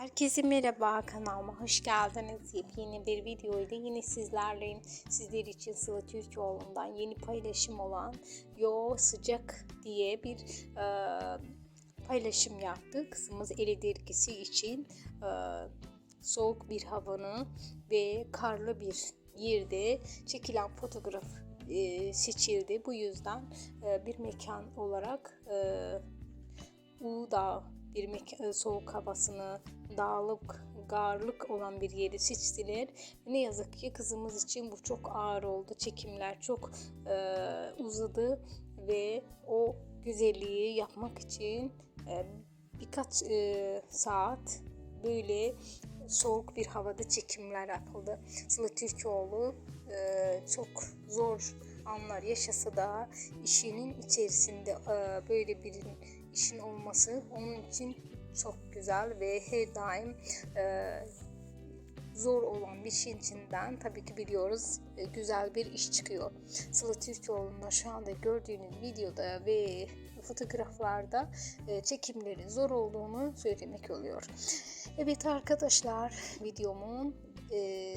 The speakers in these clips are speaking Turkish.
Herkese merhaba kanalıma hoş geldiniz. Yepyeni bir videoyla yine sizlerleyim. Sizler için Sıla Türkoğlu'ndan yeni paylaşım olan Yo Sıcak diye bir e, paylaşım yaptı. Kızımız eli dergisi için e, soğuk bir havanın ve karlı bir yerde çekilen fotoğraf e, seçildi. Bu yüzden e, bir mekan olarak e, Uludağ bir mek- soğuk havasını, dağlık, garlık olan bir yeri seçtiler. Ne yazık ki kızımız için bu çok ağır oldu. Çekimler çok e, uzadı ve o güzelliği yapmak için e, birkaç e, saat böyle soğuk bir havada çekimler yapıldı. Sıla Türkoğlu e, çok zor anlar yaşasa da işinin içerisinde e, böyle bir işin olması onun için çok güzel ve her daim e, zor olan bir şeyin içinden tabii ki biliyoruz e, güzel bir iş çıkıyor. Sıla Türkoğlu'nda şu anda gördüğünüz videoda ve fotoğraflarda e, çekimlerin zor olduğunu söylemek oluyor. Evet arkadaşlar videomun e,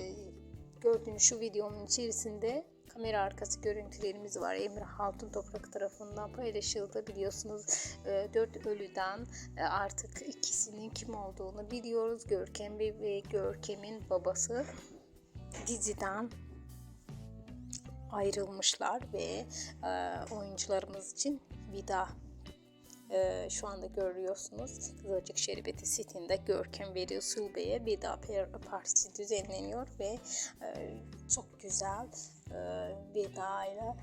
gördüğünüz şu videonun içerisinde kamera arkası görüntülerimiz var. Emre Hatun Toprak tarafından paylaşıldı. Biliyorsunuz e, dört ölüden e, artık ikisinin kim olduğunu biliyoruz. Görkem Bey ve Görkem'in babası diziden ayrılmışlar ve e, oyuncularımız için vida e, şu anda görüyorsunuz Kızılcık Şerbeti sitinde Görkem ve Resul Bey'e veda partisi düzenleniyor ve e, çok güzel e, veda ile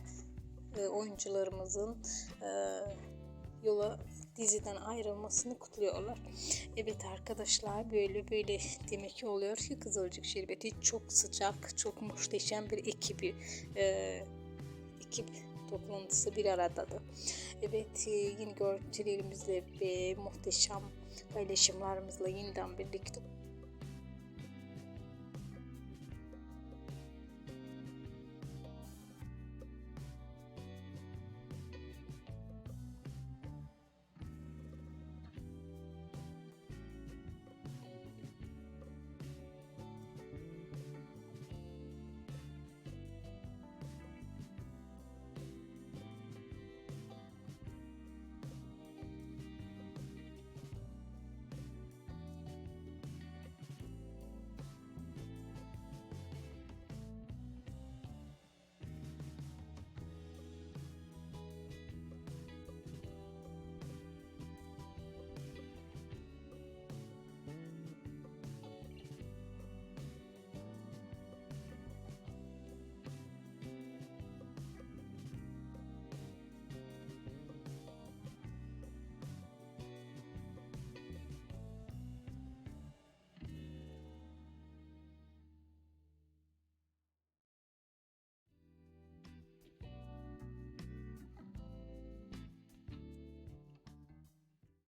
e, oyuncularımızın e, yola diziden ayrılmasını kutluyorlar. Evet arkadaşlar böyle böyle demek oluyor ki Kızılcık Şerbeti çok sıcak, çok muhteşem bir ekibi e, ekip toplantısı bir aradadır. Evet e, yeni görüntülerimizle ve muhteşem paylaşımlarımızla yeniden birlikte